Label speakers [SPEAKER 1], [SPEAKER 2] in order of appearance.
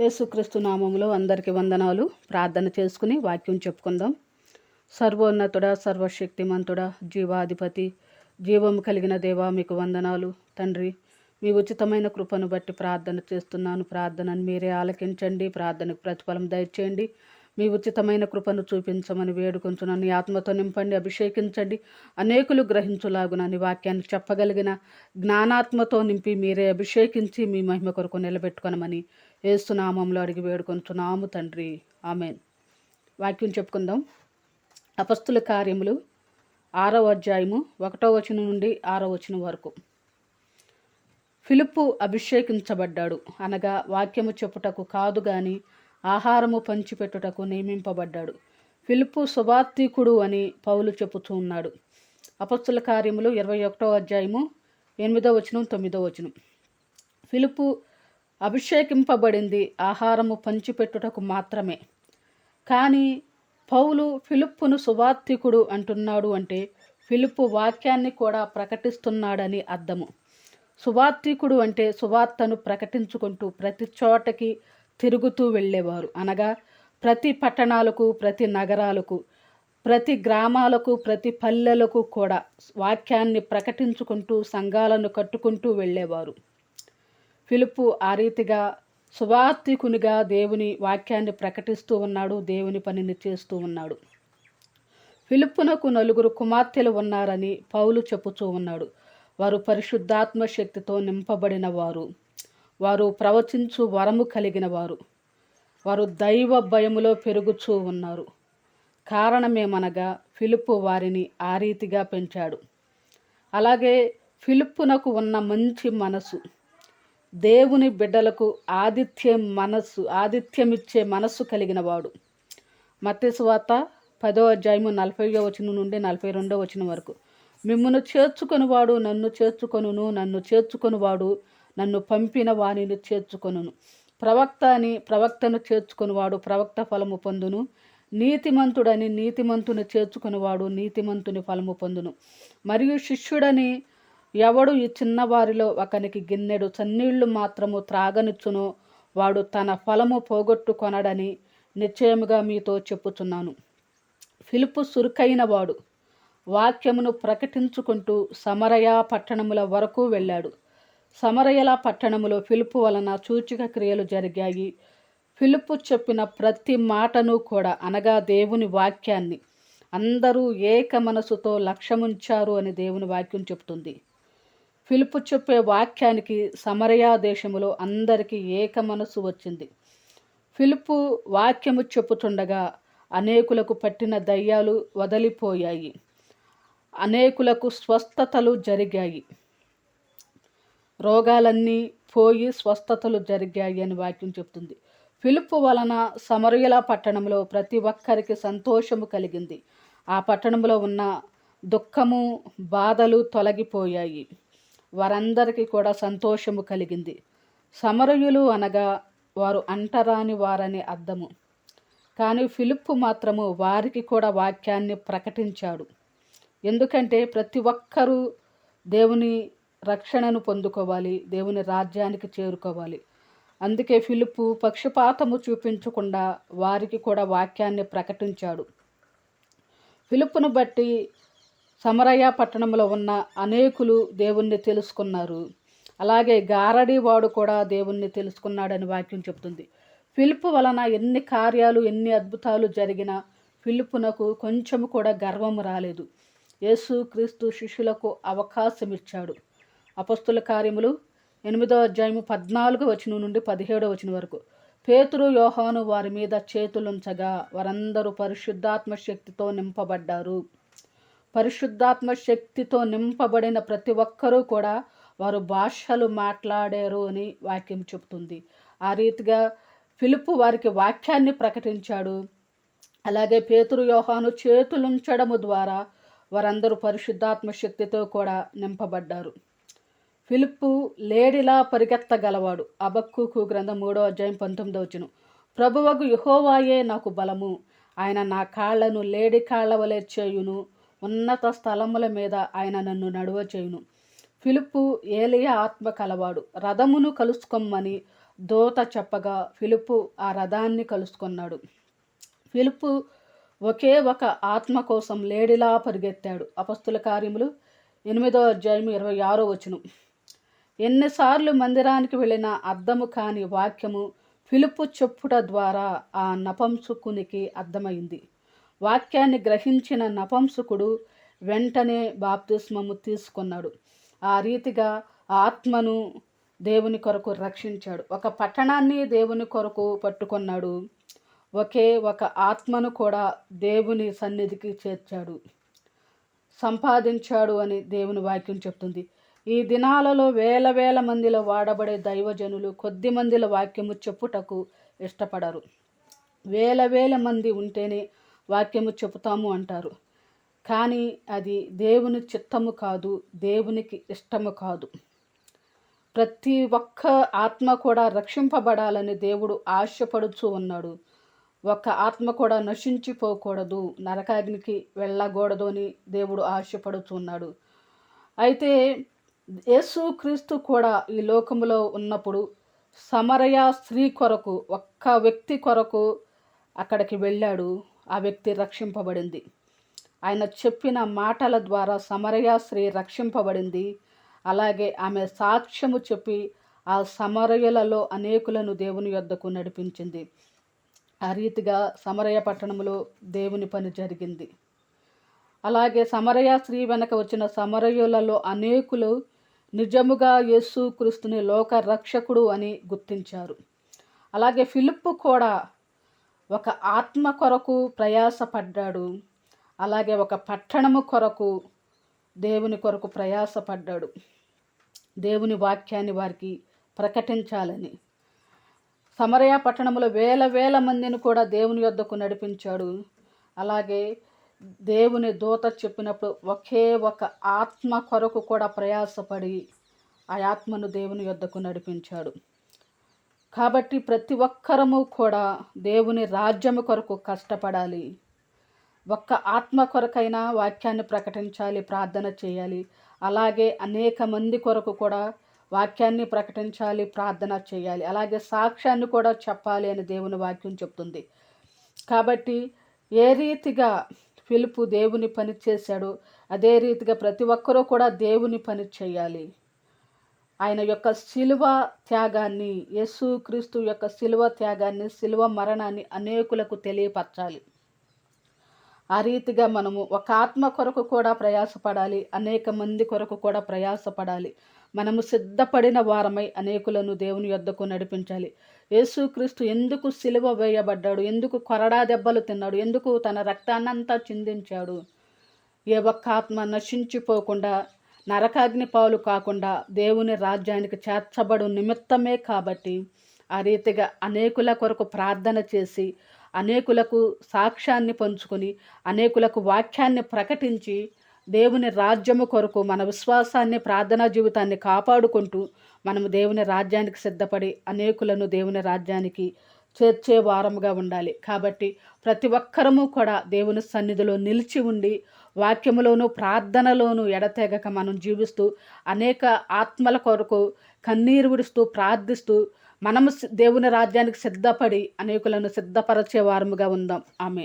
[SPEAKER 1] యేసుక్రీస్తు నామంలో అందరికీ వందనాలు. ప్రార్థన చేసుకుని వాక్యం చెప్పుకుందాం. సర్వోన్నతుడ సర్వశక్తిమంతుడ జీవాధిపతి జీవము కలిగిన దేవా మీకు వందనాలు. తండ్రి మీ ఉచితమైన కృపను బట్టి ప్రార్థన చేస్తున్నాను. ప్రార్థనను మీరే ఆలకించండి. ప్రార్థనకు ప్రతిఫలం దయచేయండి. మీ ఉచితమైన కృపను చూపించమని వేడుకొంచున్నాను. ఆత్మతో నింపండి అభిషేకించండి. అనేకులు గ్రహించులాగున నీ వాక్యాన్ని చెప్పగలిగిన జ్ఞానాత్మతో నింపి మీరే అభిషేకించి మీ మహిమ కొరకు నిలబెట్టుకొనమని ఏసునామంలో అడిగి వేడుకొంచున్నాము తండ్రి. ఆమెన్. వాక్యం చెప్పుకుందాం. అపస్తుల కార్యములు ఆరవ అధ్యాయము ఒకటో వచనం నుండి ఆరో వచనం వరకు. ఫిలిప్పు అభిషేకించబడ్డాడు. అనగా వాక్యము చెప్పుటకు కాదు గాని ఆహారము పంచిపెట్టుటకు నియమింపబడ్డాడు. ఫిలిప్పు సువార్తికుడు అని పౌలు చెప్పుతూ ఉన్నాడు. అపస్తుల కార్యములు ఇరవై ఒకటో అధ్యాయము ఎనిమిదో వచనం తొమ్మిదో వచనం. ఫిలిప్పు అభిషేకింపబడింది ఆహారము పంచిపెట్టుటకు మాత్రమే. కానీ పౌలు ఫిలిప్పును సువార్థికుడు అంటున్నాడు అంటే ఫిలిప్పు వాక్యాన్ని కూడా ప్రకటిస్తున్నాడని అర్థము. సువార్థికుడు అంటే సువార్తను ప్రకటించుకుంటూ ప్రతి చోటకి తిరుగుతూ వెళ్ళేవారు. అనగా ప్రతి పట్టణాలకు ప్రతి నగరాలకు ప్రతి గ్రామాలకు ప్రతి పల్లెలకు కూడా వాక్యాన్ని ప్రకటించుకుంటూ సంఘాలను కట్టుకుంటూ వెళ్ళేవారు. ఫిలిప్పు ఆ రీతిగా సువార్తికునిగా దేవుని వాక్యాన్ని ప్రకటిస్తూ ఉన్నాడు దేవుని పనిని చేస్తూ ఉన్నాడు. ఫిలిప్పునకు నలుగురు కుమార్తెలు ఉన్నారని పౌలు చెప్పుతూ ఉన్నాడు. వారు పరిశుద్ధాత్మ శక్తితో నింపబడిన వారు వారు ప్రవచించు వరము కలిగిన వారు వారు దైవ భయములో పెరుగుచూ ఉన్నారు. కారణమేమనగా ఫిలిప్పు వారిని ఆ రీతిగా పెంచాడు. అలాగే ఫిలిప్పునకు ఉన్న మంచి మనసు దేవుని బిడ్డలకు ఆతిథ్యం మనస్సు ఆతిథ్యమిచ్చే మనస్సు కలిగిన వాడు మత్స్వార్త పదో అధ్యాయము నలభై వచనం నుండి నలభై రెండో వచనం వరకు. మిమ్మను చేర్చుకొనివాడు నన్ను చేర్చుకొనును నన్ను చేర్చుకొనివాడు నన్ను పంపిన వాణిని చేర్చుకొనును. ప్రవక్త అని ప్రవక్తను చేర్చుకొనివాడు ప్రవక్త ఫలము పొందును. నీతిమంతుడని నీతిమంతుని చేర్చుకునివాడు నీతిమంతుని ఫలము పొందును. మరియు శిష్యుడని ఎవడు ఈ చిన్నవారిలో ఒకనికి గిన్నెడు చన్నీళ్ళు మాత్రము త్రాగనిచ్చునో వాడు తన ఫలము పోగొట్టుకొనడని నిశ్చయముగా మీతో చెప్పుచున్నాను. ఫిలిపు సురుకైన వాడు. వాక్యమును ప్రకటించుకుంటూ సమరయ పట్టణముల వరకు వెళ్ళాడు. సమరయల పట్టణములో ఫిలిపు వలన సూచిక క్రియలు జరిగాయి. ఫిలుపు చెప్పిన ప్రతి మాటను కూడా అనగా దేవుని వాక్యాన్ని. అందరూ ఏక మనసుతో లక్ష్యముంచారు అని దేవుని వాక్యం చెప్తుంది. ఫిలిపు చెప్పే వాక్యానికి సమరయా దేశములో అందరికీ ఏక మనసు వచ్చింది. ఫిలిపు వాక్యము చెప్పుతుండగా అనేకులకు పట్టిన దయ్యాలు వదిలిపోయాయి. అనేకులకు స్వస్థతలు జరిగాయి. రోగాలన్నీ పోయి స్వస్థతలు జరిగాయి అని వాక్యం చెప్తుంది. ఫిలిప్పు వలన సమరయుల పట్టణంలో ప్రతి ఒక్కరికి సంతోషము కలిగింది. ఆ పట్టణంలో ఉన్న దుఃఖము బాధలు తొలగిపోయాయి. వారందరికీ కూడా సంతోషము కలిగింది. సమరయులు అనగా వారు అంటరాని వారని అర్థము. కానీ ఫిలిప్పు మాత్రము వారికి కూడా వాక్యాన్ని ప్రకటించాడు. ఎందుకంటే ప్రతి ఒక్కరూ దేవుని రక్షణను పొందుకోవాలి దేవుని రాజ్యానికి చేరుకోవాలి. అందుకే ఫిలిప్పు పక్షపాతము చూపించకుండా వారికి కూడా వాక్యాన్ని ప్రకటించాడు. ఫిలిప్పును బట్టి సమరయ్య పట్టణంలో ఉన్న అనేకులు దేవుణ్ణి తెలుసుకున్నారు. అలాగే గారడి వాడు కూడా దేవుణ్ణి తెలుసుకున్నాడని వాక్యం చెబుతుంది. పిలుపు వలన ఎన్ని కార్యాలు ఎన్ని అద్భుతాలు జరిగినా పిలుపునకు కొంచెము కూడా గర్వము రాలేదు. యేసు క్రీస్తు శిష్యులకు అవకాశం ఇచ్చాడు అపస్తుల కార్యములు ఎనిమిదో అధ్యాయము పద్నాలుగు వచనం నుండి పదిహేడో వచనం వరకు. పేతురు యోహాను వారి మీద చేతులుంచగా వారందరూ పరిశుద్ధాత్మ శక్తితో నింపబడ్డారు. పరిశుద్ధాత్మ శక్తితో నింపబడిన ప్రతి ఒక్కరూ కూడా వారు భాషలు మాట్లాడారు అని వాక్యం చెబుతుంది. ఆ రీతిగా ఫిలిపు వారికి వాక్యాన్ని ప్రకటించాడు. అలాగే పేతురు యోహాను చేతులుంచడము ద్వారా వారందరూ పరిశుద్ధాత్మ శక్తితో కూడా నింపబడ్డారు. ఫిలిప్పు లేడిలా పరిగెత్తగలవాడు. అబక్కుకు గ్రంథం మూడో అధ్యాయం పంతొమ్మిదో వచ్చును ప్రభువకు యుహోవాయే నాకు బలము. ఆయన నా కాళ్ళను లేడి కాళ్ళ వలె చేయును. ఉన్నత స్థలముల మీద ఆయన నన్ను నడువ చేయును. ఫిలిప్పు ఏలియా ఆత్మ కలవాడు. రథమును కలుసుకోమని దోత చెప్పగా ఫిలిప్పు ఆ రథాన్ని కలుసుకున్నాడు. ఫిలిప్పు ఒకే ఒక ఆత్మ కోసం లేడిలా పరిగెత్తాడు. అపస్తుల కార్యములు ఎనిమిదో అధ్యాయం ఇరవై ఆరో వచనం. ఎన్నిసార్లు మందిరానికి వెళ్ళిన అర్థము కాని వాక్యము ఫిలిప్పు చెప్పుట ద్వారా ఆ నపంసుకునికి అర్థమైంది. వాక్యాన్ని గ్రహించిన నపంసుకుడు వెంటనే బాప్తిస్మము తీసుకున్నాడు. ఆ రీతిగా ఆత్మను దేవుని కొరకు రక్షించాడు. ఒక పట్టణాన్ని దేవుని కొరకు పట్టుకున్నాడు. ఒకే ఒక ఆత్మను కూడా దేవుని సన్నిధికి చేర్చాడు. సంపాదించాడు అని దేవుని వాక్యం చెప్తుంది. ఈ దినాలలో వేల వేల మందిలో వాడబడే దైవజనులు కొద్ది మందిల వాక్యము చెప్పుటకు ఇష్టపడరు. వేల వేల మంది ఉంటేనే వాక్యము చెబుతాము అంటారు. కానీ అది దేవుని చిత్తము కాదు దేవునికి ఇష్టము కాదు. ప్రతి ఒక్క ఆత్మ కూడా రక్షింపబడాలని దేవుడు ఆశపడుచు ఉన్నాడు. ఒక్క ఆత్మ కూడా నశించిపోకూడదు నరకాగ్నికి వెళ్ళకూడదు అని దేవుడు ఆశపడుచున్నాడు అయితే యేసుక్రీస్తు కూడా ఈ లోకములో ఉన్నప్పుడు సమరయ స్త్రీ కొరకు ఒక్క వ్యక్తి కొరకు అక్కడికి వెళ్ళాడు. ఆ వ్యక్తి రక్షింపబడింది. ఆయన చెప్పిన మాటల ద్వారా సమరయ స్త్రీ రక్షింపబడింది. అలాగే ఆమె సాక్ష్యము చెప్పి ఆ సమరయులలో అనేకులను దేవుని యొద్దకు నడిపించింది. ఆ రీతిగా సమరయ పట్టణంలో దేవుని పని జరిగింది. అలాగే సమరయ స్త్రీ వెనక వచ్చిన సమరయులలో అనేకులు నిజముగా యేసు క్రీస్తుని లోక రక్షకుడు అని గుర్తించారు. అలాగే ఫిలిప్ కూడా ఒక ఆత్మ కొరకు ప్రయాసపడ్డాడు. అలాగే ఒక పట్టణము కొరకు దేవుని కొరకు ప్రయాసపడ్డాడు. దేవుని వాక్యాన్ని వారికి ప్రకటించాలని. సమరయ పట్టణంలో వేల వేల మందిని కూడా దేవుని యొద్దకు నడిపించాడు. అలాగే దేవుని దూత చెప్పినప్పుడు ఒకే ఒక ఆత్మ కొరకు కూడా ప్రయాసపడి ఆ ఆత్మను దేవుని యొద్దకు నడిపించాడు. కాబట్టి ప్రతి ఒక్కరము కూడా దేవుని రాజ్యము కొరకు కష్టపడాలి. ఒక్క ఆత్మ కొరకైనా వాక్యాన్ని ప్రకటించాలి ప్రార్థన చేయాలి. అలాగే అనేక మంది కొరకు కూడా వాక్యాన్ని ప్రకటించాలి ప్రార్థన చేయాలి. అలాగే సాక్ష్యాన్ని కూడా చెప్పాలి అని దేవుని వాక్యం చెప్తుంది. కాబట్టి ఏ రీతిగా పిలుపు దేవుని పని చేశాడో అదే రీతిగా ప్రతి ఒక్కరూ కూడా దేవుని పని చేయాలి. ఆయన యొక్క శిలువ త్యాగాన్ని యేసు క్రీస్తు యొక్క శిలువ త్యాగాన్ని శిలువ మరణాన్ని అనేకులకు తెలియపరచాలి. ఆ రీతిగా మనము ఒక ఆత్మ కొరకు కూడా ప్రయాసపడాలి అనేక మంది కొరకు కూడా ప్రయాసపడాలి. మనము సిద్ధపడిన వారమై అనేకులను దేవుని యొద్దకు నడిపించాలి. యేసుక్రీస్తు ఎందుకు సిలువ వేయబడ్డాడు? ఎందుకు కొరడా దెబ్బలు తిన్నాడు? ఎందుకు తన రక్తాన్నంతా చిందించాడు? ఏ ఒక్క ఆత్మ నశించిపోకుండా నరకాగ్ని పాలు కాకుండా దేవుని రాజ్యానికి చేర్చబడు నిమిత్తమే కాబట్టి ఆ రీతిగా అనేకుల కొరకు ప్రార్థన చేసి అనేకులకు సాక్ష్యాన్ని పంచుకొని అనేకులకు వాక్యాన్ని ప్రకటించి దేవుని రాజ్యము కొరకు మన విశ్వాసాన్ని ప్రార్థనా జీవితాన్ని కాపాడుకుంటూ మనము దేవుని రాజ్యానికి సిద్ధపడి అనేకులను దేవుని రాజ్యానికి చేర్చే వారముగా ఉండాలి. కాబట్టి ప్రతి ఒక్కరము కూడా దేవుని సన్నిధిలో నిలిచి ఉండి వాక్యములోను ప్రార్థనలోను ఎడతెగక మనం జీవిస్తూ అనేక ఆత్మల కొరకు కన్నీరు విడుస్తూ ప్రార్థిస్తూ మనము దేవుని రాజ్యానికి సిద్ధపడి అనేకులను సిద్ధపరచే వారముగా ఉందాం. ఆమె